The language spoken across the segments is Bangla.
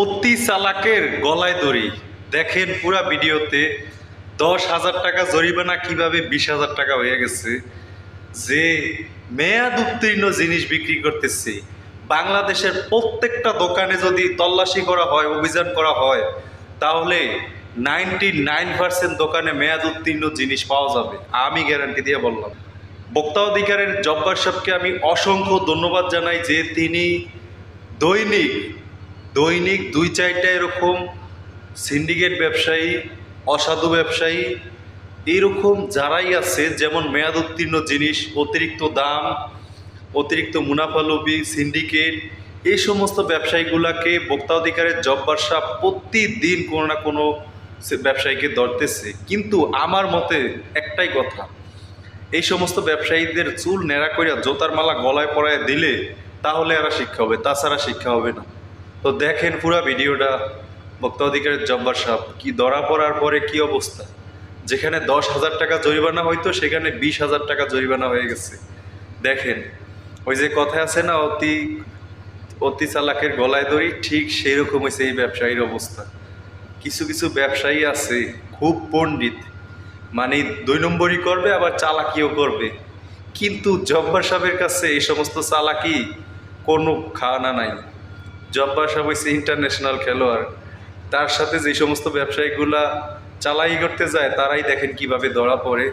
অতি চালাকের গলায় দড়ি। দেখেন পুরা ভিডিওতে দশ হাজার টাকা জরিমানা কীভাবে বিশ হাজার টাকা হয়ে গেছে। যে মেয়াদ উত্তীর্ণ জিনিস বিক্রি করতেছে। বাংলাদেশের প্রত্যেকটা দোকানে যদি তল্লাশি করা হয়, অভিযান করা হয়, তাহলে নাইনটি নাইন পার্সেন্ট দোকানে মেয়াদ উত্তীর্ণ জিনিস পাওয়া যাবে। আমি গ্যারান্টি দিয়ে বললাম। বক্তা অধিকারের জব্বার সাহেবকে আমি অসংখ্য ধন্যবাদ জানাই যে তিনি দৈনিক দৈনিক দুই চারটা এরকম সিন্ডিকেট ব্যবসায়ী, অসাধু ব্যবসায়ী এরকম যারাই আছে, যেমন মেয়াদ উত্তীর্ণ জিনিস, অতিরিক্ত দাম, অতিরিক্ত মুনাফালোভী সিন্ডিকেট এই সমস্ত ব্যবসায়ীগুলাকে বক্তা অধিকারের জব্বার সাহেব প্রতিদিন কোনো না কোনো ব্যবসায়ীকে ধরতেছে। কিন্তু আমার মতে একটাই কথা, এই সমস্ত ব্যবসায়ীদের চুল ন্যাড়া করিয়া জোতার মালা গলায় পরায় দিলে তাহলে এরা শিক্ষা হবে, তাছাড়া শিক্ষা হবে না। তো দেখেন পুরো ভিডিওটা বক্তা অধিকারের জব্বার সাহেব কি ধরা পড়ার পরে কি অবস্থা? যেখানে দশ হাজার টাকা জরিমানা হইতো, সেখানে বিশ হাজার টাকা জরিমানা হয়ে গেছে। দেখেন, ওই যে কথা আছে না, অতি অতি চালাকের গলায় দড়ি, ঠিক সেই রকম হয়েছে এই ব্যবসায়ীর অবস্থা। কিছু কিছু ব্যবসায়ী আছে, খুব পণ্ডিত মানে দুই নম্বরই করবে, আবার চালাকিও করবে। কিন্তু জব্বার সাহেবের কাছে এই সমস্ত চালাকি কোনো খাওয়ানা নাই। জব্বার সাহেব হয়েছে ইন্টারন্যাশনাল খেলোয়াড়। তার সাথে যে সমস্ত ব্যবসায়ীগুলা চালাই করতে যায়, তারাই দেখেন কীভাবে ধরা পড়ে।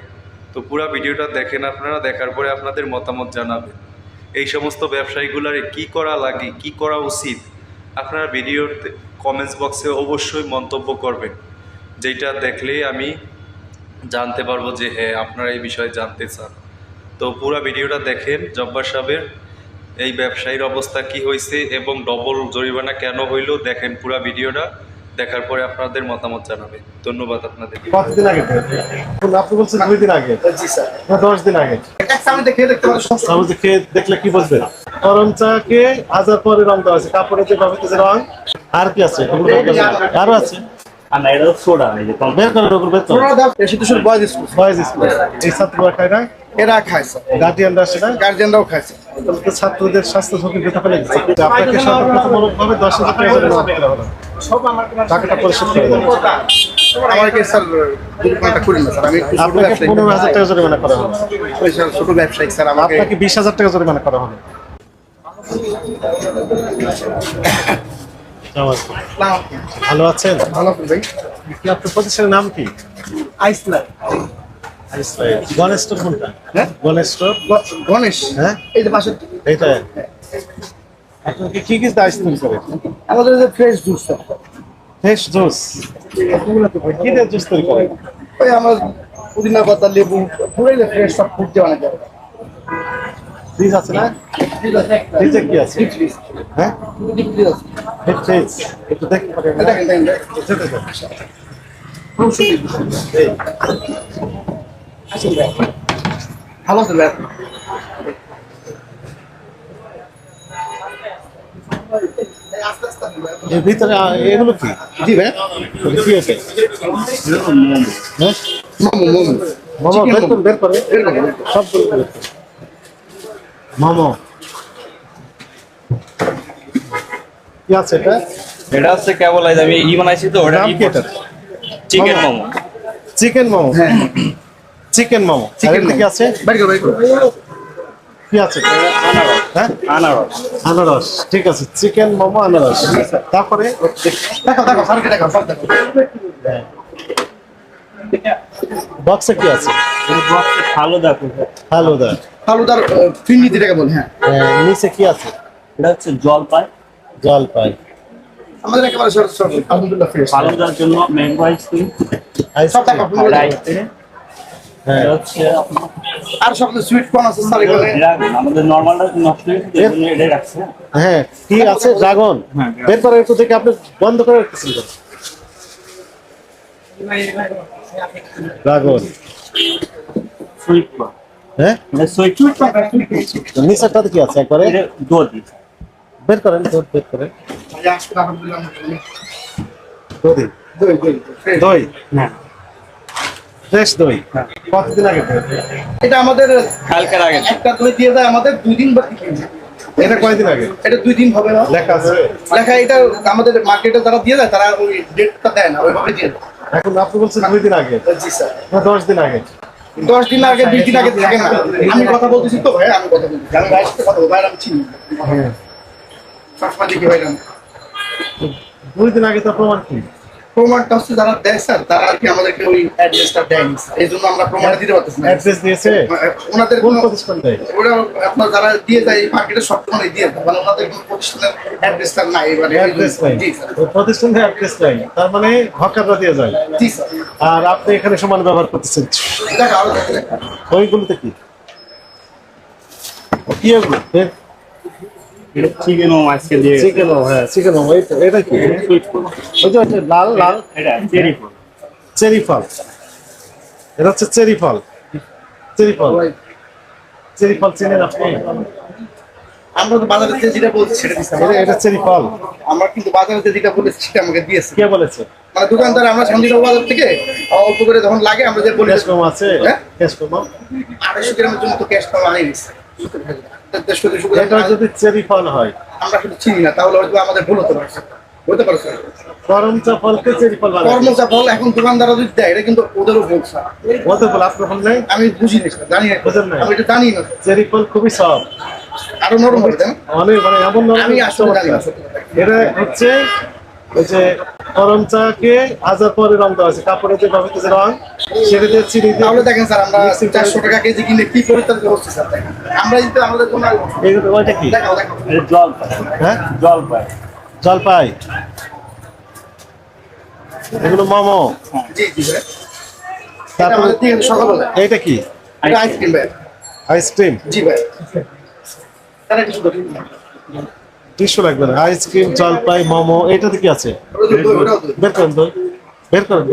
তো পুরো ভিডিওটা দেখেন আপনারা, দেখার পরে আপনাদের মতামত জানাবেন। এই সমস্ত ব্যবসায়ীগুলার কি করা লাগে, কি করা উচিত, আপনারা ভিডিওর কমেন্টস বক্সে অবশ্যই মন্তব্য করবেন। যেটা দেখলে আমি জানতে পারব যে হ্যাঁ আপনারা এই বিষয়ে জানতে চান। তো পুরো ভিডিওটা দেখেন, জব্বার সাহেবের এই ব্যবসায়ীর অবস্থা কি হয়েছে এবং ডবল জরিমানা কেন হইল দেখেন পুরো ভিডিওটা। দেখার পরে আপনাদের মতামত জানাবেন ধন্যবাদ আপনাদেরকে। কতদিন আগে আপনি বলছেন দুই দিন আগে? জি স্যার। না দশ দিন আগে। সামনে খেয়ে দেখতে পারেন। সামুদ্রিক খেয়ে দেখলে কি বলবেন? গরম চাকে হাজার পরে রং দেওয়া আছে। কাপড়ে যে ভাবে যে রং আর কি আছে। আরও আছে? ছাত্ররা খায় না? এরা খায় স্যার। গার্ডিয়ানরা আসে না? গার্জিয়ানরাও খায় স্যার। তাহলে ছাত্রদের স্বাস্থ্য ঝুঁকি দিতে ফেলে দিচ্ছে আপনাকে দশ হাজার টাকা জরিমানা করা টাকাটা পরিশোধ করে দেন আমাকে স্যার দুর্ঘটনাটা করি না স্যার। আমি একটু আপনাকে পনেরো হাজার টাকা জরিমানা করা হলো ছোট ব্যবসায়িক স্যার আমাকে আপনাকে বিশ হাজার টাকা জরিমানা করা হলো ভালো আছেন? ভালো আছেন ভাই। আপনার প্রতিষ্ঠানের নাম কি? আইসলার গণেশ স্টোর কোনটা? হ্যাঁ? গণেশ গণেশ। হ্যাঁ? এই যে পাশে। এইটা। আপনাকে কি কি আইস তৈরি করে আমাদের যে ফ্রেশ জুস ফ্রেশ জুস কি দিয়ে জুস তৈরি করে ওই আমার পুদিনা পাতা লেবু পুরাই ফ্রেশ সব ফুড দিয়ে যাবে ফ্রিজ আছে না? ফ্রিজে কি আছে? হ্যাঁ? ফ্রিজ একটু দেখি দেখেন দেখেন দেখেন। ভাই। ভালো আছেন ভাই। এর ভিতরে এগুলো কি? জি ভাই। কি আছে? মোমো মোমো। মামা বের করে। বের করে। সব করে মামা। কি আছে এটা? এটা হচ্ছে কেবল আমি ই বানাইছি তো ওটা নাম কি এটা চিকেন মোমো। মোমো। চিকেন মোমো। হ্যাঁ। চিকেন মোমো। চিকেন কি আছে? বের করুন। কি আছে? হ্যাঁ? আনারস। আনারস ঠিক আছে চিকেন মোমো আনারস। তারপরে দেখো দেখো স্যারকে দেখো বক্সে কি আছে? ভালো দেখো হ্যালো দা ফালুদার ফিন্নি যেটাকে বলে হ্যাঁ। নিচে কি আছে? এটা হচ্ছে জল পায় জল পাই আমাদের একেবারে সর সর আলহামদুলিল্লাহ ফ্রেশ ফালুদার জন্য mango ice cream ice cream full ice cream হ্যাঁ এটা হচ্ছে আর সব সুইট কর্ন আছে স্যার এখানে? আমাদের নর্মালটা নষ্ট হয়ে গেছে এটাই রাখছে। হ্যাঁ কি আছে? ড্রাগন। হ্যাঁ, একটু দেখে আপনি বন্ধ করে রাখতেছেন ড্রাগন। সুইট কর্ন হ্যাঁ? এটা সুইট নিচেরটাতে কি আছে একবারে? এটা দুধ বের করেন দুধ বের করেন। দই। দই দই fresh। দই ফ্রেশ দই। কতদিন আগে এটা আমাদের কালকের আগে। একটা দই দিয়ে দেয় আমাদের দুই দিন বা তিন এটা কয়দিন আগে? এটা দুই দিন হবে না। লেখা আছে। লেখা এটা আমাদের মার্কেটে যারা দিয়ে দেয় তারা ওই ডেটটা দেয় না ওইভাবে দিয়ে দেয়। এখন আপনি বলছেন দুই দিন আগে। জি স্যার। দশ দিন আগে। দশ দিন আগে বিশ দিন আগে থাকে না। আমি কথা বলতেছি তো ভাই আমি কথা বলতেছি। আমি ভাইয়ের সাথে কথা বলব ভাইয়ের আমি চিনি হ্যাঁ। সবসময় দেখি ভাই দুই দিন আগে তো প্রমাণ কি? প্রমাণটা হচ্ছে যারা দেয় স্যার তারা আর কি আমাদেরকে ওই অ্যাড্রেসটা দেয়নি এই জন্য আমরা প্রমাণটা দিতে পারতেছি না। অ্যাড্রেস দিয়েছে? ওনাদের কোন প্রতিষ্ঠান দেয়? ওরা আপনার যারা দিয়ে যায় মার্কেটে সব সময় দিয়ে দেয় মানে ওনাদের কোনো প্রতিষ্ঠানের অ্যাড্রেসটা নাই মানে অ্যাড্রেস নাই। প্রতিষ্ঠানের অ্যাড্রেস নাই। তার মানে হকাররা দিয়ে যায়। জি স্যার। আর আপনি এখানে সমান ব্যবহার করতেছেন। ওইগুলোতে কি? কি এগুলো? এটা চিকেন ও আজকে দিয়ে চিকেন হ্যাঁ চিকেন এটা কি? ওই যে লাল লাল। এটা চেরি ফল চেরি ফল। এটা হচ্ছে চেরি ফল। চেরি ফল। চেরি ফল চিনেন আপনি আমরা তো বাজারে যে যেটা বলছি সেটা দিচ্ছি। এটা চেরি ফল। আমরা কিন্তু বাজারে যে যেটা বলেছি সেটা আমাকে দিয়েছে। কে বলেছে? মানে দোকানদার আমরা শান্তিনগর বাজার থেকে অল্প করে যখন লাগে আমরা যে বলি ক্যাশ আছে? হ্যাঁ? ক্যাশ মেমো আড়াইশো গ্রামের জন্য তো ক্যাশ পাওয়া আনি নিচ্ছে। দেড়শো দুশো গ্রাম এটা যদি চেরি ফল হয়। আমরা শুধু চিনি না তাহলে হয়তো আমাদের ভুল হতে পারে। হতে পারে স্যার ফলকে চেরি ফল বানায় কর্মচা ফল এখন দোকানদাররা যদি দেয় এটা কিন্তু ওদেরও ভুল স্যার। বলতে আপনার ফল নেই? আমি বুঝি না জানি না। বুঝেন নাই? আমি এটা জানি না। চেরি ফল খুবই সব আরও নরম করে দেন অনেক মানে এমন নরম আমি আসলে জানি না এটা হচ্ছে ওই যে গরম চাকে হাজার পরে রং দেওয়া আছে। কাপড়ে যে ভাবে যে রং সেটা চিনি তাহলে দেখেন স্যার আমরা চারশো টাকা কেজি কিনে কি পরিচর্যা হচ্ছে স্যার আমরা যদি আমাদের কোনো এগুলো ওইটা কি? দেখাও দেখাও। জল পায়। হ্যাঁ? জল পায় জলপাই? এগুলো মোমো। জি জি এটা তারপর এইটা কি? এটা আইসক্রিম ভাই। আইসক্রিম? জি ভাই। তারা কিছু দেখুন টিস্যু লাগবে না। আইসক্রিম জলপাই মোমো এইটাতে কি আছে? বের করেন তো বের করেন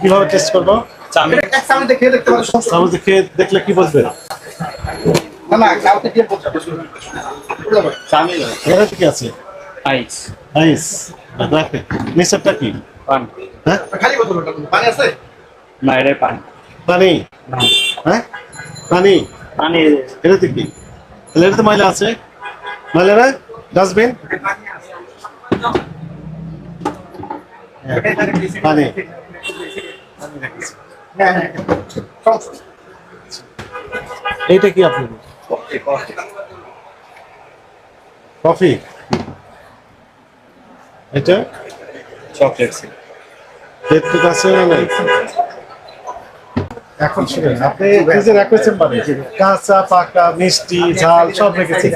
কীভাবে টেস্ট করব? চামচ। খেয়ে দেখলে কি বলবে? এটাতে কি আছে? আইস। আইস। নিচেরটা কি? পান। হ্যাঁ? খালি বোতল পানি আছে? না এটাই পান? পানি। হ্যাঁ? পানি পানি এটাতে কি? তাহলে এটাতে ময়লা আছে। ময়লা না ডাস্টবিন? পানি। এইটা কি আপনি কফি? এটা? চকলেট আছে না নাই? এখন শুনেন আপনি ফ্রিজে রাখেছেন মানে কাঁচা পাকা মিষ্টি ঝাল সব রেখেছেন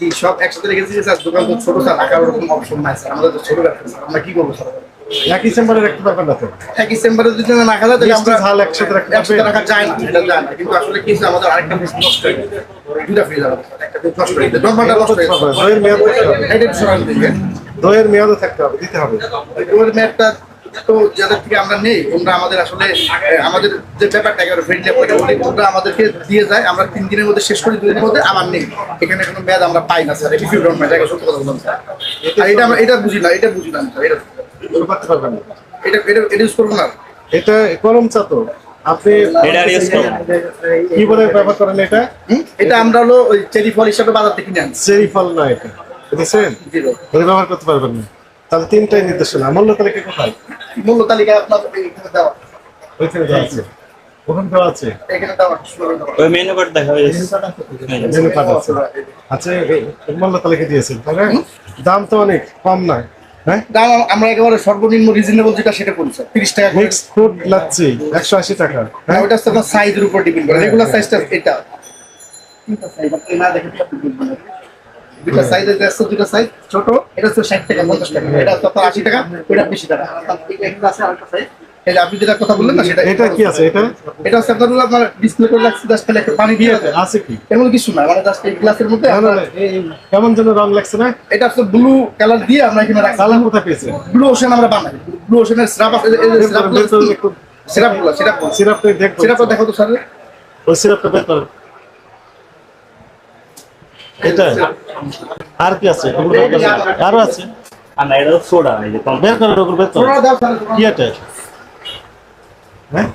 জি সব একসাথে রেখেছি স্যার দোকান তো ছোট স্যার রাখার ওরকম অপশন নাই স্যার আমাদের তো ছোট ব্যবসা স্যার আমরা কি করব স্যার? একই চেম্বারে রাখতে পারবেন না তো। একই চেম্বারে যদি না রাখা যায় তাহলে আমরা ঝাল একসাথে রাখতে একসাথে পারবেন রাখা যায় না এটা যায় না। কিন্তু আসলে কি আমাদের আরেকটা নষ্ট হয়ে দুটা ফ্রিজ আমাদের একটা নষ্ট হয়ে গেছে জন্মাটা নষ্ট হয়ে গেছে। দইয়ের মেয়াদ এটা সরান দইয়ের মেয়াদও থাকতে হবে দিতে হবে। তো যাদের থেকে আমরা নেই ওরা আমাদের আসলে আমাদের যে ব্যাপারটা একেবারে ফ্রেন্ডলি আপনাকে বলি ওরা আমাদেরকে দিয়ে যায়। আমরা তিন দিনের মধ্যে শেষ করি দুই দিনের মধ্যে আমার নেই। এখানে কোনো মেয়াদ আমরা পাই না sir. If you don't mind কথা বললাম স্যার। আর এটা আমরা এটা বুঝি না এটা বুঝি না স্যার। এটা করতে পারবেন না এটা এটা এটা ইউজ করব না। এটা গরম চা তো আপনি। কি বলে ব্যবহার করেন এটা? হুম? এটা আমরা হলো ওই চেরি ফল হিসাবে বাজার থেকে কিনে আনছি। চেরি ফল না এটা। বুঝেছেন? ব্যবহার করতে পারবেন না। তাহলে তিনটাই নির্দেশনা মূল্য তালিকা কোথায়? মূল্য তালিকা আপনার দেওয়া। ওইখানে দেওয়া আছে। ওখানে দেওয়া আছে? এখানে দেওয়া ওই মেনু কার্ড দেখা হয়েছে মেনু কার্ড আছে। আচ্ছা এই মূল্য তালিকা দিয়েছেন তাহলে দাম তো অনেক কম না হ্যাঁ? দাম আমরা একেবারে সর্বনিম্ন রিজনেবল যেটা সেটা তিরিশ টাকা মিক্স লাচ্ছি একশো আশি টাকা হ্যাঁ? ওটা হচ্ছে আপনার সাইজের উপর ডিপেন্ড করে। রেগুলার সাইজটা এটা। তিনটা size, আপনি না দেখে তো আপনি বুঝবেন না। দুইটা সাইজ এটা হচ্ছে দুইটা সাইজ ছোট এটা হচ্ছে ষাট টাকা পঞ্চাশ টাকা এটা আশি টাকা ওইটা বেশি টাকা। আপনার একটা আছে আরেকটা সাইজ এই আপনি যেটা কথা বললেন না সেটা এটা কি আছে এটা? এটা হচ্ছে আপনার আপনার ডিসপ্লে করে রাখছি জাস্ট একটা পানি দিয়ে আছে আছে কি? এর মধ্যে কিছু না মানে জাস্ট এই গ্লাসের মধ্যে কেমন যেন রং লাগছে না? এটা হচ্ছে ব্লু কালার দিয়ে আমরা এখানে রাখছি। কালার কোথায় পেয়েছে? ব্লু ওশান আমরা বানাই। ব্লু ওশানের সিরাপ আছে সিরাপ সিরাপ সিরাপ দেখো তো স্যার ওই সিরাপটা বের করেন এটা আর কি আছে। আরও আছে? এটা বের ওগুলো বের কি হ্যাঁ?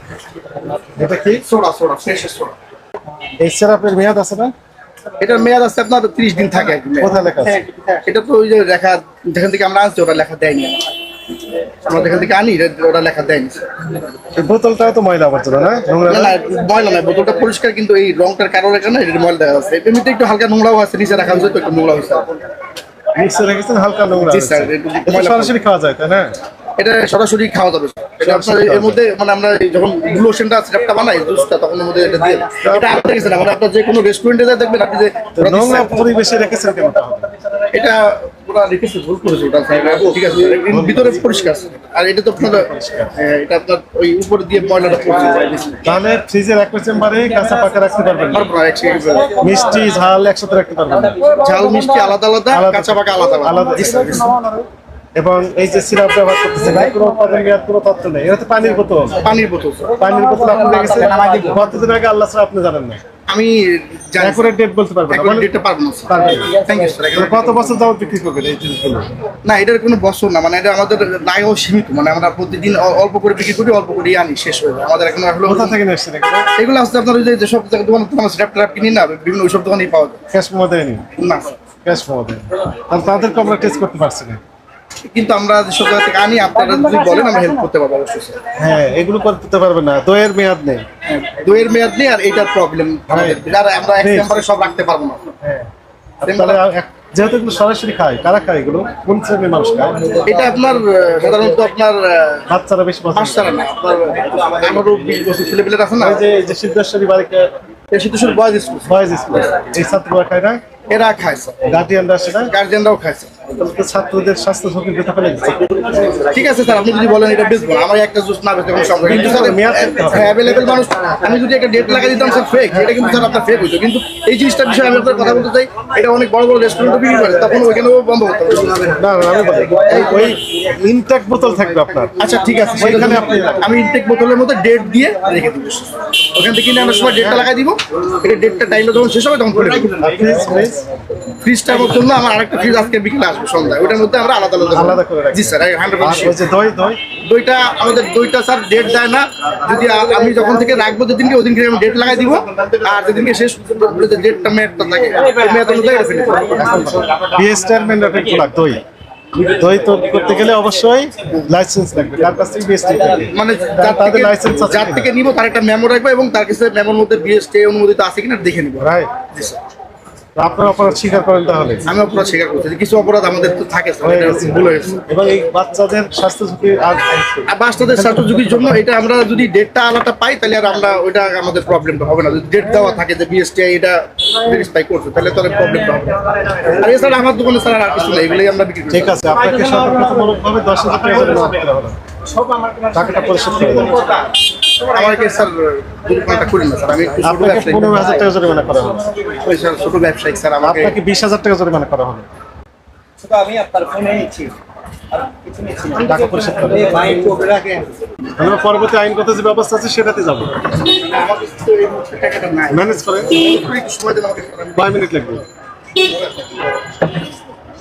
এটা কি? Soda soda fresh soda. এই সিরাপের মেয়াদ আছে না? এটার মেয়াদ আছে আপনার ত্রিশ দিন থাকে। কোথায় লেখা আছে? এটা তো ওই যে লেখা যেখান থেকে আমরা আনছি ওটা লেখা দেয়নি। আমরা যেখান থেকে আনি এটা- লেখা দেয়নি। বোতলটাও তো ময়লা আবর্জনা না? নয় বোতলটা পরিষ্কার কিন্তু এই রংটার কারণে কেন এটা ময়লা দেখা যাচ্ছে। এমনিতে একটু হালকা নোংরাও আছে নিচে রাখা হয়েছে তো একটু নোংরা হয়েছে। মিক্সে রেখেছেন হালকা নোংরা সরাসরি খাওয়া যায় তাই না? এটা সরাসরি খাওয়া যাবে এটা আপনার এর মধ্যে মানে আমরা যখন সিরাপটা বানাই জুসটা তখন এর মধ্যে এটা দিয়ে এটা আপনি গেছেন মানে আপনার যে কোনো রেস্টুরেন্টে দেখবেন আপনি যে নোংরা পরিবেশে রেখেছেন কেন এটা ওরা রেখেছে ভুল করেছে ওটা ঠিক আছে ভিতরে পরিষ্কার। আর এটা তো আপনার এটা আপনার ওই উপর দিয়ে ময়লাটা পড়ছে। তাহলে ফ্রিজের এক চেম্বারে কাঁচা পাকা রাখতে পারবেন। মিষ্টি ঝাল একসাথে রাখতে পারবেন। ঝাল মিষ্টি আলাদা আলাদা আলাদা। কাঁচা পাকা আলাদা আলাদা। এবং এই যে সিরাপ ব্যবহার করতেছেন এর কোনো উৎপাদন মেয়াদ কোনো তথ্য নেই। এটা তো পানির বোতল। পানির বোতল। পানির বোতল আপনি রেখেছেন কতদিন আগে আল্লাহ আপনি জানেন না। আমি একুরেট ডেট বলতে পারবেন না। ডেটটা পারব না। থ্যাংক ইউ স্যার কত বছর যাবত বিক্রি করবেন এই জিনিসগুলো? না এটার কোনো বছর না মানে এটা আমাদের নায়ও সীমিত মানে আমরা প্রতিদিন অল্প করে বিক্রি করি অল্প করে আনি শেষ হয়ে যায়। আমাদের এখন আসলে কোথা থেকে এগুলো? আসলে আপনার ওই যে জায়গায় দোকান থেকে আমরা স্ট্র্যাপ ট্র্যাপ কিনি না বিভিন্ন ওইসব দোকানেই পাওয়া যায়। ক্যাশ দেয়নি না ক্যাশ তাহলে তাদেরকে আমরা টেস্ট করতে পারছি না। কিন্তু আমরা যেসব জায়গা থেকে আনি আপনারা যদি বলেন আমরা হেল্প করতে পারব অবশ্যই স্যার হ্যাঁ এগুলো করতে পারবেন না দইয়ের মেয়াদ নেই। দইয়ের মেয়াদ নেই আর এইটার প্রবলেম আর আমরা এক নাম্বারে সব রাখতে পারব না। হ্যাঁ যেহেতু এগুলো সরাসরি খায় কারা খায় এগুলো? কোন শ্রেণির মানুষ খায়? এটা আপনার সাধারণত আপনার বাচ্চারা বেশি ছাড়া না আপনার পেলে আছে না? যে যে সিদ্ধেশ্বরী বাড়িতে শিশুর বয়স স্কুল বয়েজ স্কুল এই ছাত্ররা খায় না? এরা খায় স্যার গার্ডিয়ানরা আসে না? গার্জিয়ানরাও খায় স্যার তাহলে ছাত্রদের স্বাস্থ্য ফেলে ঠিক আছে স্যার আপনি যদি বলেন এটা বেচবো আমার একটা জুস না বেচতে কোনো সমস্যা কিন্তু স্যার মেয়াদ অ্যাভেলেবেল মানুষ আমি যদি একটা ডেট লাগাই দিতাম স্যার ফেক এটা কিন্তু স্যার আপনার ফেক হইতো। কিন্তু এই জিনিসটার বিষয়ে আমি আপনার কথা বলতে চাই এটা অনেক বড় বড় রেস্টুরেন্টও বিক্রি করে তখন ওইখানেও বন্ধ করতে হবে না না আমি বলি ওই ইনটেক বোতল থাকবে আপনার। আচ্ছা ঠিক আছে সেখানে আপনি আমি ইনটেক বোতলের মধ্যে ডেট দিয়ে রেখে দিব। ওখান থেকে কিনে আনার সময় ডেটটা লাগাই দিব। এটা ডেটটা টাইমটা যখন শেষ হবে তখন খুলে ফ্রিজ ফ্রিজ ফ্রিজটার না আমার আরেকটা ফ্রিজ আজকে বিকেলে আসবে সন্ধ্যায়। ওটার মধ্যে আমরা আলাদা আলাদা আলাদা করে জি স্যার হান্ড্রেড আর দই দই? দইটা আমাদের দইটা স্যার ডেট দেয় না। যদি আমি যখন থেকে রাখব যেদিনকে ওই দিনকে আমি ডেট লাগাই দিব। আর যেদিনকে শেষ ডেটটা মেয়াদটা থাকে মেয়াদ অনুযায়ী। বিএসটার দই। দই তৈরি করতে গেলে অবশ্যই লাইসেন্স লাগবে। কার কাছ থেকে বিএসটি মানে যার তাদের লাইসেন্স যার থেকে নিব তার একটা মেমো রাখব এবং তার কাছে মেমোর মধ্যে বিএসটি অনুমোদিত আছে কিনা দেখে নিবো। রাইট জি স্যার। আপনার অপরাধ স্বীকার করেন তাহলে? আমি অপরাধ স্বীকার করছি কিছু অপরাধ আমাদের তো থাকে স্যার এটা গেছে। ভুল হয়েছে। এবং এই বাচ্চাদের স্বাস্থ্য ঝুঁকি আর বাচ্চাদের স্বাস্থ্য ঝুঁকির জন্য এটা আমরা যদি ডেটটা আলাদা পাই তাহলে আর আমরা ওইটা আমাদের প্রবলেমটা হবে না। যদি ডেট দেওয়া থাকে যে বিএসটিআই এটা করছে তাহলে তো প্রবলেমটা হবে আর এছাড়া আমার দোকানে স্যার আর কিছু নেই এগুলোই আমরা বিক্রি করি। ঠিক আছে আপনাকে দশ হাজার টাকা টাকাটা পরিশোধ করে আমাকে স্যার দুর্ঘটনা করি না স্যার। আমি আপনাকে পনেরো হাজার টাকা জরিমানা করা হবে। ওই স্যার ছোট ব্যবসায়িক স্যার আমাকে আপনাকে বিশ হাজার টাকা জরিমানা করা হবে। শুধু আমি আপনার ফোনে নিচ্ছি। আর কিছু নিচ্ছি না। টাকা পরিশোধ করে দেবেন। মাইক করে রাখেন। আমরা পরবর্তী আইনগত যে ব্যবস্থা আছে সেটাতে যাব। আমাকে তো এই মুহূর্তে টাকাটা নাই। ম্যানেজ করেন। একটু সময় দেন আমাকে কয় মিনিট লাগবে।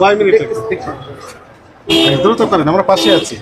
কয় মিনিট লাগবে। দ্রুত করেন আমরা পাশে আছি।